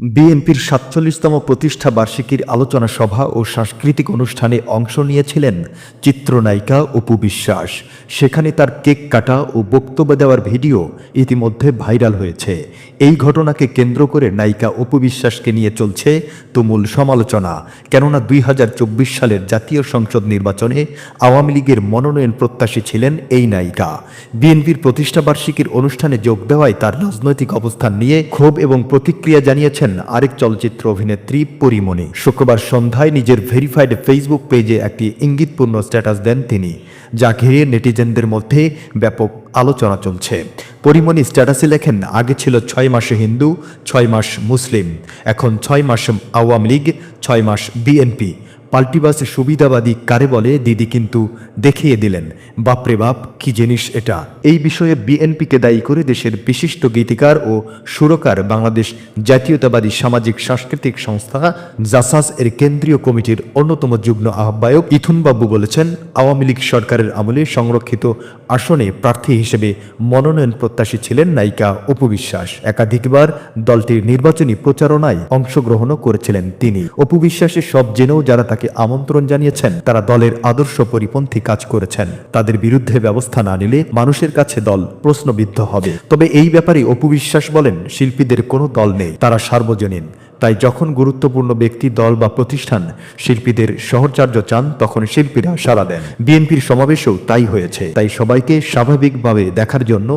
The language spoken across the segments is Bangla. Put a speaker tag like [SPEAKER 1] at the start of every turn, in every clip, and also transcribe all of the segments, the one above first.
[SPEAKER 1] বিএনপির সাতচল্লিশতম প্রতিষ্ঠা বার্ষিকীর আলোচনা সভা ও সাংস্কৃতিক অনুষ্ঠানে অংশ নিয়েছিলেন চিত্রনায়িকা অপু বিশ্বাস। সেখানে তার কেক কাটা ও বক্তব্য দেওয়ার ভিডিও ইতিমধ্যে ভাইরাল হয়েছে। এই ঘটনাকে কেন্দ্র করে নায়িকা অপু বিশ্বাসকে নিয়ে চলছে তুমুল সমালোচনা। কেননা দুই হাজার চব্বিশ সালের জাতীয় সংসদ নির্বাচনে আওয়ামী লীগের মনোনয়ন প্রত্যাশী ছিলেন এই নায়িকা। বিএনপির প্রতিষ্ঠা বার্ষিকীর অনুষ্ঠানে যোগ দেওয়ায় তার রাজনৈতিক অবস্থান নিয়ে ক্ষোভ এবং প্রতিক্রিয়া জানিয়েছেন আরেক চলচ্চিত্র অভিনেত্রী পরিমণি। শুক্রবার সন্ধ্যায় নিজের ভেরিফাইড ফেসবুক পেজে একটি ইঙ্গিতপূর্ণ স্ট্যাটাস দেন তিনি, যা ঘিরে নেটিজেনদের মধ্যে ব্যাপক আলোচনা চলছে। পরিমণি স্ট্যাটাসে লেখেন, আগে ছিল ছয় মাসে হিন্দু, ছয় মাস মুসলিম, এখন ছয় মাস আওয়ামী লীগ, ছয় মাস বিএনপি। পাল্টিবাস সুবিধাবাদী কারে বলে, দিদি কিন্তু দেখিয়ে দিলেন, বাপরে বাপ, কি জিনিস এটা? এই বিষয়ে বিএনপিকে দায়ী করে দেশের বিশিষ্ট গীতিকার ও সুরকার বাংলাদেশ জাতীয়তাবাদী সামাজিক সাংস্কৃতিক সংস্থা জাসাস এর কেন্দ্রীয় কমিটির অন্যতম যুগ্ম আহ্বায়ক ইথুন বাবু বলেছেন, আওয়ামী লীগ সরকারের আমলে সংরক্ষিত আসনে প্রার্থী হিসেবে মনোনয়ন প্রত্যাশী ছিলেন নায়িকা অপু বিশ্বাস। একাধিকবার দলটির নির্বাচনী প্রচারণায় অংশগ্রহণও করেছিলেন তিনি। অপু বিশ্বাসের সব জেনেও যারা তাকে আমন্ত্রণ জানিয়েছেন। তারা দলের আদর্শ পরিপন্থী কাজ করেছেন। তাদের বিরুদ্ধে ব্যবস্থা না নিলে মানুষের কাছে দল প্রশ্নবিদ্ধ হবে। তবে এই ব্যাপারে অপু বিশ্বাস বলেন, শিল্পীদের কোনো দল নেই। তারা সার্বজনীন। তাই যখন গুরুত্বপূর্ণ ব্যক্তি, দল বা প্রতিষ্ঠান শিল্পীদের সহচার্য চান, তখন শিল্পীরা সাড়া দেন। বিএনপির সমাবেশেও তাই হয়েছে। তাই সবাইকে স্বাভাবিকভাবে দেখার জন্য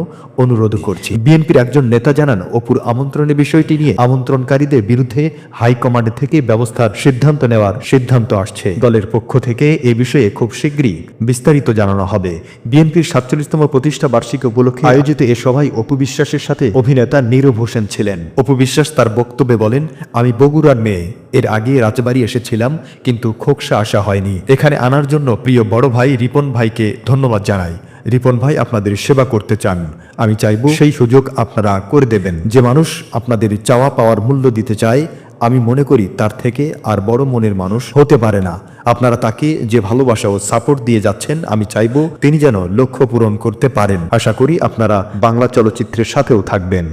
[SPEAKER 1] অনুরোধ করছি। বিএনপির একজন নেতা জানান, অপুর আমন্ত্রণের বিষয়টি নিয়ে আমন্ত্রণকারীদের বিরুদ্ধে হাইকমান্ড থেকে ব্যবস্থার সিদ্ধান্ত নেওয়ার সিদ্ধান্ত আসছে। দলের পক্ষ থেকে এ বিষয়ে খুব শীঘ্রই বিস্তারিত জানানো হবে। বিএনপির সাতচল্লিশতম প্রতিষ্ঠা বার্ষিকী উপলক্ষে আয়োজিত এ সভায় অপু বিশ্বাসের সাথে অভিনেতা নীরব হোসেন ছিলেন। অপু বিশ্বাস তার বক্তব্যে বলেন আমি বগুড়ার মেয়ে। এর আগে রাজবাড়ি এসেছিলাম, কিন্তু খোকসা আসা হয়নি। এখানে আনার জন্য প্রিয় বড় ভাই রিপন ভাইকে ধন্যবাদ জানাই। রিপন ভাই আপনাদের সেবা করতে চান। আমি চাইব সেই সুযোগ আপনারা করে দেবেন। যে মানুষ আপনাদের চাওয়া পাওয়ার মূল্য দিতে চায়, আমি মনে করি তার থেকে আর বড় মনের মানুষ হতে পারে না। আপনারা তাকে যে ভালোবাসা ও সাপোর্ট দিয়ে যাচ্ছেন, আমি চাইব তিনি যেন লক্ষ্য পূরণ করতে পারেন। আশা করি আপনারা বাংলা চলচ্চিত্রের সাথেও থাকবেন।